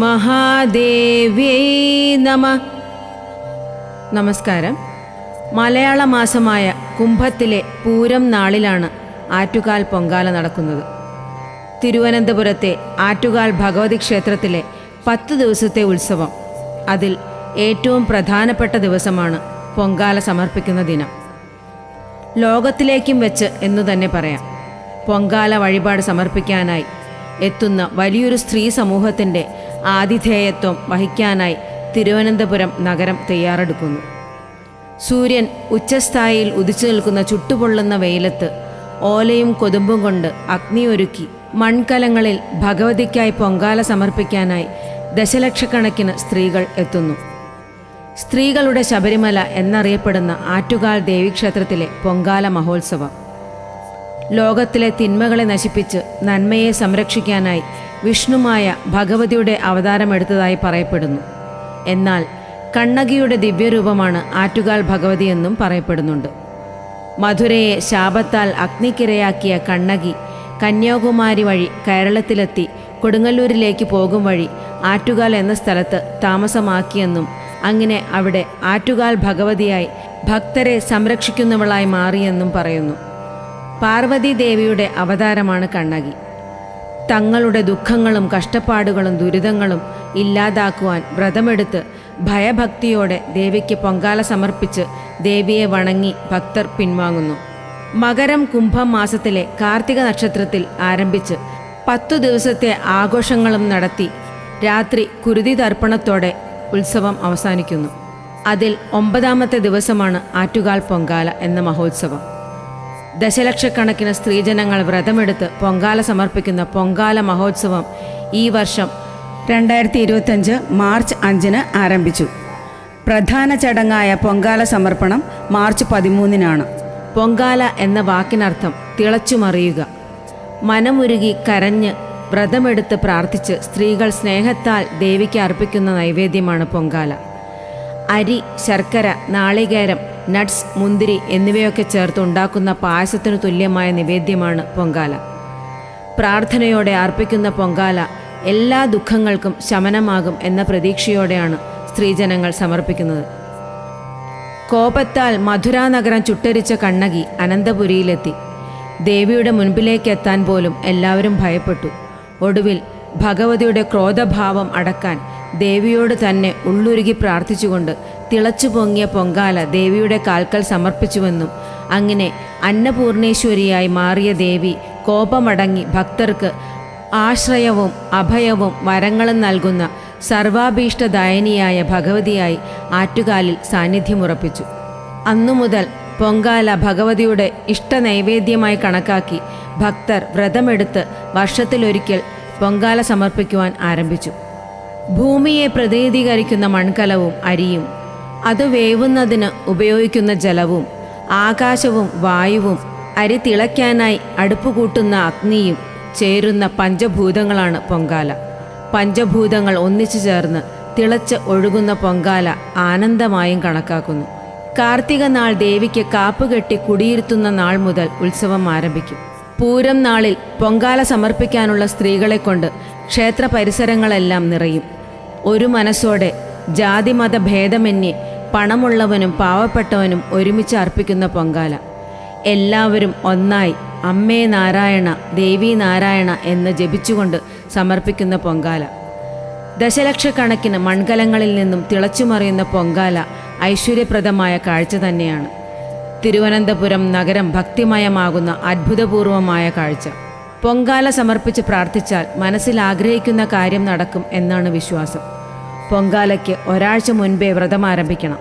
ശ്രീമഹാദേവ്യൈ നമ. നമസ്കാരം. മലയാള മാസമായ കുംഭത്തിലെ പൂരം നാളിലാണ് ആറ്റുകാൽ പൊങ്കാല നടക്കുന്നത്. തിരുവനന്തപുരത്തെ ആറ്റുകാൽ ഭഗവതി ക്ഷേത്രത്തിലെ പത്ത് ദിവസത്തെ ഉത്സവം. അതിൽ ഏറ്റവും പ്രധാനപ്പെട്ട ദിവസമാണ് പൊങ്കാല സമർപ്പിക്കുന്ന ദിനം. ലോകത്തിലേക്കും വെച്ച് എന്ന് തന്നെ പറയാം. പൊങ്കാല വഴിപാട് സമർപ്പിക്കാനായി എത്തുന്ന വലിയൊരു സ്ത്രീ സമൂഹത്തിന്റെ ആതിഥേയത്വം വഹിക്കാനായി തിരുവനന്തപുരം നഗരം തയ്യാറെടുക്കുന്നു. സൂര്യൻ ഉച്ചസ്ഥായിയിൽ ഉദിച്ചു നിൽക്കുന്ന ചുട്ടുപൊള്ളുന്ന വെയിലത്ത് ഓലയും കൊതുമ്പും കൊണ്ട് അഗ്നിയൊരുക്കി മൺകലങ്ങളിൽ ഭഗവതിക്കായി പൊങ്കാല സമർപ്പിക്കാനായി ദശലക്ഷക്കണക്കിന് സ്ത്രീകൾ എത്തുന്നു. സ്ത്രീകളുടെ ശബരിമല എന്നറിയപ്പെടുന്ന ആറ്റുകാൽ ദേവീക്ഷേത്രത്തിലെ പൊങ്കാല മഹോത്സവം. ലോകത്തിലെ തിന്മകളെ നശിപ്പിച്ച് നന്മയെ സംരക്ഷിക്കാനായി വിഷ്ണുമായ ഭഗവതിയുടെ അവതാരമെടുത്തതായി പറയപ്പെടുന്നു. എന്നാൽ കണ്ണകിയുടെ ദിവ്യരൂപമാണ് ആറ്റുകാൽ ഭഗവതി എന്നും പറയപ്പെടുന്നുണ്ട്. മധുരയെ ശാപത്താൽ അഗ്നിക്കിരയാക്കിയ കണ്ണകി കന്യാകുമാരി വഴി കേരളത്തിലെത്തി കൊടുങ്ങല്ലൂരിലേക്ക് പോകും വഴി ആറ്റുകാൽ എന്ന സ്ഥലത്ത് താമസമാക്കിയെന്നും അങ്ങനെ അവിടെ ആറ്റുകാൽ ഭഗവതിയായി ഭക്തരെ സംരക്ഷിക്കുന്നവളായി മാറിയെന്നും പറയുന്നു. പാർവതി ദേവിയുടെ അവതാരമാണ് കണ്ണകി. തങ്ങളുടെ ദുഃഖങ്ങളും കഷ്ടപ്പാടുകളും ദുരിതങ്ങളും ഇല്ലാതാക്കുവാൻ വ്രതമെടുത്ത് ഭയഭക്തിയോടെ ദേവിക്ക് പൊങ്കാല സമർപ്പിച്ച് ദേവിയെ വണങ്ങി ഭക്തർ പിൻവാങ്ങുന്നു. മകരം കുംഭം മാസത്തിലെ കാർത്തിക നക്ഷത്രത്തിൽ ആരംഭിച്ച് പത്തു ദിവസത്തെ ആഘോഷങ്ങളും നടത്തി രാത്രി കുരുതി തർപ്പണത്തോടെ ഉത്സവം അവസാനിക്കുന്നു. അതിൽ ഒമ്പതാമത്തെ ദിവസമാണ് ആറ്റുകാൽ പൊങ്കാല എന്ന മഹോത്സവം. ദശലക്ഷക്കണക്കിന് സ്ത്രീജനങ്ങൾ വ്രതമെടുത്ത് പൊങ്കാല സമർപ്പിക്കുന്ന പൊങ്കാല മഹോത്സവം ഈ വർഷം രണ്ടായിരത്തി ഇരുപത്തഞ്ച് മാർച്ച് അഞ്ചിന് ആരംഭിച്ചു. പ്രധാന ചടങ്ങായ പൊങ്കാല സമർപ്പണം മാർച്ച് പതിമൂന്നിനാണ്. പൊങ്കാല എന്ന വാക്കിനർത്ഥം തിളച്ചുമറിയുക. മനമുരുകി കരഞ്ഞ് വ്രതമെടുത്ത് പ്രാർത്ഥിച്ച് സ്ത്രീകൾ സ്നേഹത്താൽ ദേവിക്ക് അർപ്പിക്കുന്ന നൈവേദ്യമാണ് പൊങ്കാല. അരി ശർക്കര നാളികേരം നട്ട്സ് മുന്തിരി എന്നിവയൊക്കെ ചേർത്ത് ഉണ്ടാക്കുന്ന പായസത്തിനു തുല്യമായ നിവേദ്യമാണ് പൊങ്കാല. പ്രാർത്ഥനയോടെ അർപ്പിക്കുന്ന പൊങ്കാല എല്ലാ ദുഃഖങ്ങൾക്കും ശമനമാകും എന്ന പ്രതീക്ഷയോടെയാണ് സ്ത്രീജനങ്ങൾ സമർപ്പിക്കുന്നത്. കോപത്താൽ മധുരാനഗരം ചുട്ടരിച്ച കണ്ണകി അനന്തപുരിയിലെത്തി. ദേവിയുടെ മുൻപിലേക്കെത്താൻ പോലും എല്ലാവരും ഭയപ്പെട്ടു. ഒടുവിൽ ഭഗവതിയുടെ ക്രോധഭാവം അടക്കാൻ ദേവിയോട് തന്നെ ഉള്ളുരുകി പ്രാർത്ഥിച്ചുകൊണ്ട് തിളച്ചു പൊങ്ങിയ പൊങ്കാല ദേവിയുടെ കാൽക്കൽ സമർപ്പിച്ചുവെന്നും അങ്ങനെ അന്നപൂർണേശ്വരിയായി മാറിയ ദേവി കോപമടങ്ങി ഭക്തർക്ക് ആശ്രയവും അഭയവും വരങ്ങളും നൽകുന്ന സർവാഭീഷ്ടദായനിയായ ഭഗവതിയായി ആറ്റുകാലിൽ സാന്നിധ്യമുറപ്പിച്ചു. അന്നു മുതൽ പൊങ്കാല ഭഗവതിയുടെ ഇഷ്ട നൈവേദ്യമായി കണക്കാക്കി ഭക്തർ വ്രതമെടുത്ത് വർഷത്തിലൊരിക്കൽ പൊങ്കാല സമർപ്പിക്കുവാൻ ആരംഭിച്ചു. ഭൂമിയെ പ്രതിനിധീകരിക്കുന്ന മൺകലവും അരിയും അത് വേവുന്നതിന് ഉപയോഗിക്കുന്ന ജലവും ആകാശവും വായുവും അരി തിളയ്ക്കാനായി അടുപ്പ് കൂട്ടുന്ന അഗ്നിയും ചേരുന്ന പഞ്ചഭൂതങ്ങളാണ് പൊങ്കാല. പഞ്ചഭൂതങ്ങൾ ഒന്നിച്ചു ചേർന്ന് തിളച്ച് ഒഴുകുന്ന പൊങ്കാല ആനന്ദമായും കണക്കാക്കുന്നു. കാർത്തിക നാൾ ദേവിക്ക് കാപ്പുകെട്ടി കുടിയിരുത്തുന്ന നാൾ മുതൽ ഉത്സവം ആരംഭിക്കും. പൂരം നാളിൽ പൊങ്കാല സമർപ്പിക്കാനുള്ള സ്ത്രീകളെ കൊണ്ട് ക്ഷേത്ര പരിസരങ്ങളെല്ലാം നിറയും. ഒരു മനസ്സോടെ ജാതിമത ഭേദമന്യേ പണമുള്ളവനും പാവപ്പെട്ടവനും ഒരുമിച്ച് അർപ്പിക്കുന്ന പൊങ്കാല. എല്ലാവരും ഒന്നായി അമ്മേ നാരായണ ദേവി നാരായണ എന്ന് ജപിച്ചുകൊണ്ട് സമർപ്പിക്കുന്ന പൊങ്കാല. ദശലക്ഷക്കണക്കിന് മൺകലങ്ങളിൽ നിന്നും തിളച്ചുമറിയുന്ന പൊങ്കാല ഐശ്വര്യപ്രദമായ കാഴ്ച തന്നെയാണ്. തിരുവനന്തപുരം നഗരം ഭക്തിമയമാകുന്ന അത്ഭുതപൂർവമായ കാഴ്ച. പൊങ്കാല സമർപ്പിച്ച് പ്രാർത്ഥിച്ചാൽ മനസ്സിൽ ആഗ്രഹിക്കുന്ന കാര്യം നടക്കും എന്നാണ് വിശ്വാസം. പൊങ്കാലയ്ക്ക് ഒരാഴ്ച മുൻപേ വ്രതം ആരംഭിക്കണം.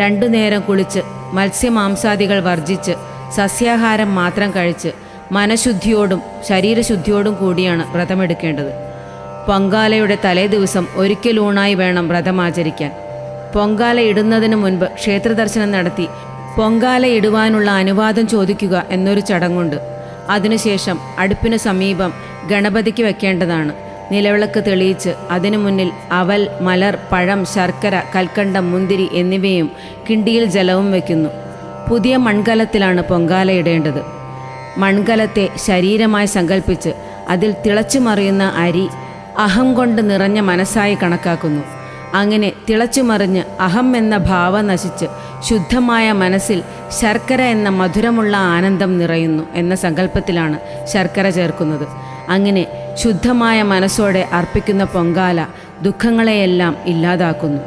രണ്ടു നേരം കുളിച്ച് മത്സ്യമാംസാദികൾ വർജിച്ച് സസ്യാഹാരം മാത്രം കഴിച്ച് മനഃശുദ്ധിയോടും ശരീരശുദ്ധിയോടും കൂടിയാണ് വ്രതമെടുക്കേണ്ടത്. പൊങ്കാലയുടെ തലേദിവസം ഒരിക്കലൂണായി വേണം വ്രതം ആചരിക്കാൻ. പൊങ്കാല ഇടുന്നതിന് മുൻപ് ക്ഷേത്രദർശനം നടത്തി പൊങ്കാല ഇടുവാനുള്ള അനുവാദം ചോദിക്കുക എന്നൊരു ചടങ്ങുണ്ട്. അതിനുശേഷം അടുപ്പിന് സമീപം ഗണപതിക്ക് വെക്കേണ്ടതാണ്. നിലവിളക്ക് തെളിയിച്ച് അതിനു മുന്നിൽ അവൽ മലർ പഴം ശർക്കര കൽക്കണ്ടം മുന്തിരി എന്നിവയും കിണ്ടിയിൽ ജലവും വയ്ക്കുന്നു പുതിയ മൺകലത്തിലാണ് പൊങ്കാല ഇടേണ്ടത്. മൺകലത്തെ ശരീരമായി സങ്കല്പിച്ച് അതിൽ തിളച്ചു മറിയുന്ന അരി അഹം കൊണ്ട് നിറഞ്ഞ മനസ്സായി കണക്കാക്കുന്നു. അങ്ങനെ തിളച്ചുമറിഞ്ഞ് അഹം എന്ന ഭാവം നശിച്ച് ശുദ്ധമായ മനസ്സിൽ ശർക്കര എന്ന മധുരമുള്ള ആനന്ദം നിറയുന്നു എന്ന സങ്കല്പത്തിലാണ് ശർക്കര ചേർക്കുന്നത്. അങ്ങനെ ശുദ്ധമായ മനസ്സോടെ അർപ്പിക്കുന്ന പൊങ്കാല ദുഃഖങ്ങളെയെല്ലാം ഇല്ലാതാക്കുന്നു.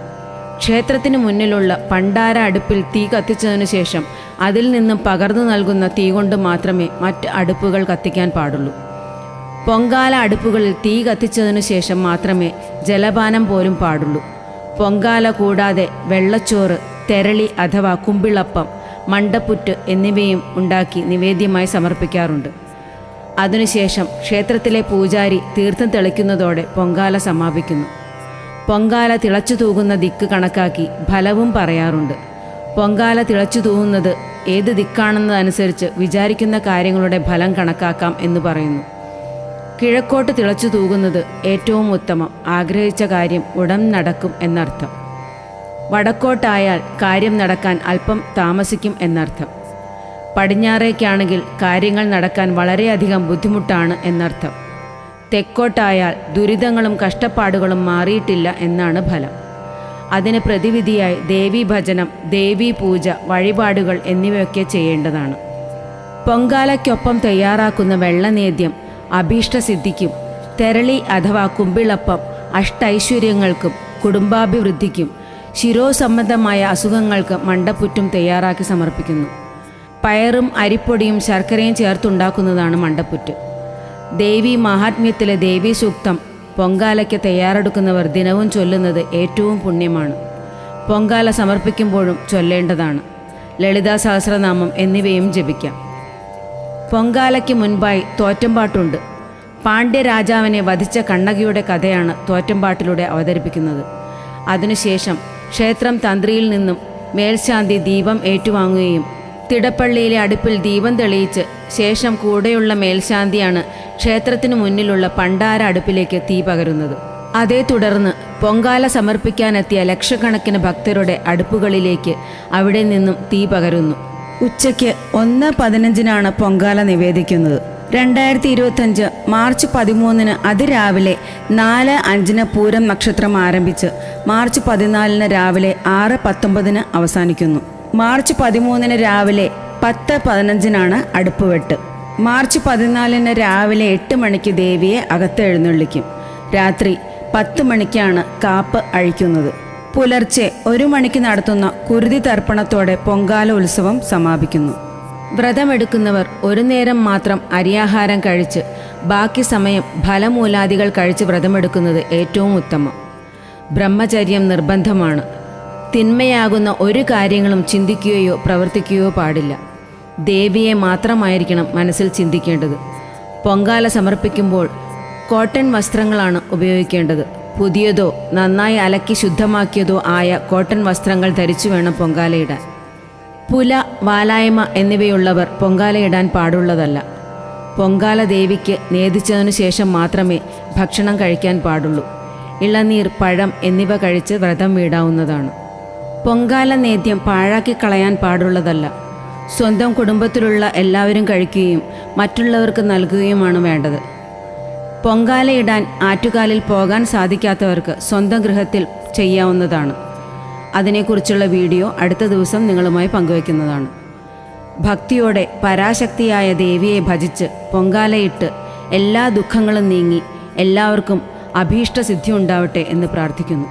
ക്ഷേത്രത്തിന് മുന്നിലുള്ള പണ്ടാര അടുപ്പിൽ തീ കത്തിച്ചതിനു ശേഷം അതിൽ നിന്നും പകർന്നു നൽകുന്ന തീ കൊണ്ട് മാത്രമേ മറ്റ് അടുപ്പുകൾ കത്തിക്കാൻ പാടുള്ളൂ. പൊങ്കാല അടുപ്പുകളിൽ തീ കത്തിച്ചതിനു ശേഷം മാത്രമേ ജലപാനം പോലും പാടുള്ളൂ. പൊങ്കാല കൂടാതെ വെള്ളച്ചോറ് തെരളി അഥവാ കുമ്പിളപ്പം മണ്ടപ്പുറ്റ് എന്നിവയും ഉണ്ടാക്കി നിവേദ്യമായി സമർപ്പിക്കാറുണ്ട്. അതിനുശേഷം ക്ഷേത്രത്തിലെ പൂജാരി തീർത്ഥം തെളിക്കുന്നതോടെ പൊങ്കാല സമാപിക്കുന്നു. പൊങ്കാല തിളച്ചു തൂകുന്ന ദിക്ക് കണക്കാക്കി ഫലവും പറയാറുണ്ട്. പൊങ്കാല തിളച്ചു തൂകുന്നത് ഏത് ദിക്കാണെന്നതനുസരിച്ച് വിചാരിക്കുന്ന കാര്യങ്ങളുടെ ഫലം കണക്കാക്കാം എന്ന് പറയുന്നു. കിഴക്കോട്ട് തിളച്ചു തൂകുന്നത് ഏറ്റവും ഉത്തമം ആഗ്രഹിച്ച കാര്യം ഉടൻ നടക്കും എന്നർത്ഥം. വടക്കോട്ടായാൽ കാര്യം നടക്കാൻ അല്പം താമസിക്കും എന്നർത്ഥം. പടിഞ്ഞാറേക്കാണെങ്കിൽ കാര്യങ്ങൾ നടക്കാൻ വളരെയധികം ബുദ്ധിമുട്ടാണ് എന്നർത്ഥം. തെക്കോട്ടായാൽ ദുരിതങ്ങളും കഷ്ടപ്പാടുകളും മാറിയിട്ടില്ല എന്നാണ് ഫലം. അതിന് പ്രതിവിധിയായി ദേവീ ഭജനം ദേവീ പൂജ വഴിപാടുകൾ എന്നിവയൊക്കെ ചെയ്യേണ്ടതാണ്. പൊങ്കാലയ്ക്കൊപ്പം തയ്യാറാക്കുന്ന വെള്ളനേദ്യം അഭീഷ്ടസിദ്ധിക്കും തെരളി അഥവാ കുമ്പിളപ്പം അഷ്ടൈശ്വര്യങ്ങൾക്കും കുടുംബാഭിവൃദ്ധിക്കും ശിരോസംബന്ധമായ അസുഖങ്ങൾക്ക് മണ്ടപ്പുറ്റും തയ്യാറാക്കി സമർപ്പിക്കുന്നു. പയറും അരിപ്പൊടിയും ശർക്കരയും ചേർത്തുണ്ടാക്കുന്നതാണ് മണ്ടപ്പുറ്റ്. ദേവി മഹാത്മ്യത്തിലെ ദേവീ സൂക്തം പൊങ്കാലയ്ക്ക് തയ്യാറെടുക്കുന്നവർ ദിനവും ചൊല്ലുന്നത് ഏറ്റവും പുണ്യമാണ്. പൊങ്കാല സമർപ്പിക്കുമ്പോഴും ചൊല്ലേണ്ടതാണ്. ലളിതാ സഹസ്രനാമം എന്നിവയും ജപിക്കാം. പൊങ്കാലയ്ക്ക് മുൻപായി തോറ്റമ്പാട്ടുണ്ട്. പാണ്ഡ്യരാജാവിനെ വധിച്ച കണ്ണകിയുടെ കഥയാണ് തോറ്റമ്പാട്ടിലൂടെ അവതരിപ്പിക്കുന്നത്. അതിനുശേഷം ക്ഷേത്രം തന്ത്രിയിൽ നിന്നും മേൽശാന്തി ദീപം ഏറ്റുവാങ്ങുകയും തിടപ്പള്ളിയിലെ അടുപ്പിൽ ദീപം തെളിയിച്ച് ശേഷം കൂടെയുള്ള മേൽശാന്തിയാണ് ക്ഷേത്രത്തിനു മുന്നിലുള്ള പണ്ടാര അടുപ്പിലേക്ക് തീ പകരുന്നത്. അതേ തുടർന്ന് പൊങ്കാല സമർപ്പിക്കാനെത്തിയ ലക്ഷക്കണക്കിന് ഭക്തരുടെ അടുപ്പുകളിലേക്ക് അവിടെ നിന്നും തീ പകരുന്നു. ഉച്ചയ്ക്ക് ഒന്ന് പതിനഞ്ചിനാണ് പൊങ്കാല നിവേദിക്കുന്നത്. രണ്ടായിരത്തി ഇരുപത്തഞ്ച് മാർച്ച് പതിമൂന്നിന് അതിരാവിലെ നാല് അഞ്ചിന് പൂരം നക്ഷത്രം ആരംഭിച്ച് മാർച്ച് പതിനാലിന് രാവിലെ ആറ് പത്തൊമ്പതിന് അവസാനിക്കുന്നു. മാർച്ച് പതിമൂന്നിന് രാവിലെ പത്ത് പതിനഞ്ചിനാണ് അടുപ്പുവെട്ട്. മാർച്ച് പതിനാലിന് രാവിലെ എട്ട് മണിക്ക് ദേവിയെ അകത്ത് എഴുന്നള്ളിക്കും. രാത്രി പത്ത് മണിക്കാണ് കാപ്പ് അഴിക്കുന്നത്. പുലർച്ചെ ഒരു മണിക്ക് നടത്തുന്ന കുരുതി തർപ്പണത്തോടെ പൊങ്കാല ഉത്സവം സമാപിക്കുന്നു. വ്രതമെടുക്കുന്നവർ ഒരു നേരം മാത്രം അരിയാഹാരം കഴിച്ച് ബാക്കി സമയം ഫലമൂലാദികൾ കഴിച്ച് വ്രതമെടുക്കുന്നത് ഏറ്റവും ഉത്തമം. ബ്രഹ്മചര്യം നിർബന്ധമാണ്. തിന്മയാകുന്ന ഒരു കാര്യങ്ങളും ചിന്തിക്കുകയോ പ്രവർത്തിക്കുകയോ പാടില്ല. ദേവിയെ മാത്രമായിരിക്കണം മനസ്സിൽ ചിന്തിക്കേണ്ടത്. പൊങ്കാല സമർപ്പിക്കുമ്പോൾ കോട്ടൺ വസ്ത്രങ്ങളാണ് ഉപയോഗിക്കേണ്ടത്. പുതിയതോ നന്നായി അലക്കി ശുദ്ധമാക്കിയതോ ആയ കോട്ടൺ വസ്ത്രങ്ങൾ ധരിച്ചു വേണം പൊങ്കാലയിടാൻ. പുല വാലായ്മ എന്നിവയുള്ളവർ പൊങ്കാലയിടാൻ പാടുള്ളതല്ല. പൊങ്കാല ദേവിക്ക് നേദിച്ചതിനു ശേഷം മാത്രമേ ഭക്ഷണം കഴിക്കാൻ പാടുള്ളൂ. ഇളനീർ പഴം എന്നിവ കഴിച്ച് വ്രതം വീടാവുന്നതാണ്. പൊങ്കാല നേദ്യം പാഴാക്കി കളയാൻ പാടുള്ളതല്ല. സ്വന്തം കുടുംബത്തിലുള്ള എല്ലാവരും കഴിക്കുകയും മറ്റുള്ളവർക്ക് നൽകുകയുമാണ് വേണ്ടത്. പൊങ്കാലയിടാൻ ആറ്റുകാലിൽ പോകാൻ സാധിക്കാത്തവർക്ക് സ്വന്തം ഗൃഹത്തിൽ ചെയ്യാവുന്നതാണ്. അതിനെക്കുറിച്ചുള്ള വീഡിയോ അടുത്ത ദിവസം നിങ്ങളുമായി പങ്കുവയ്ക്കുന്നതാണ്. ഭക്തിയോടെ പരാശക്തിയായ ദേവിയെ ഭജിച്ച് പൊങ്കാലയിട്ട് എല്ലാ ദുഃഖങ്ങളും നീങ്ങി എല്ലാവർക്കും അഭീഷ്ടസിദ്ധി ഉണ്ടാവട്ടെ എന്ന് പ്രാർത്ഥിക്കുന്നു.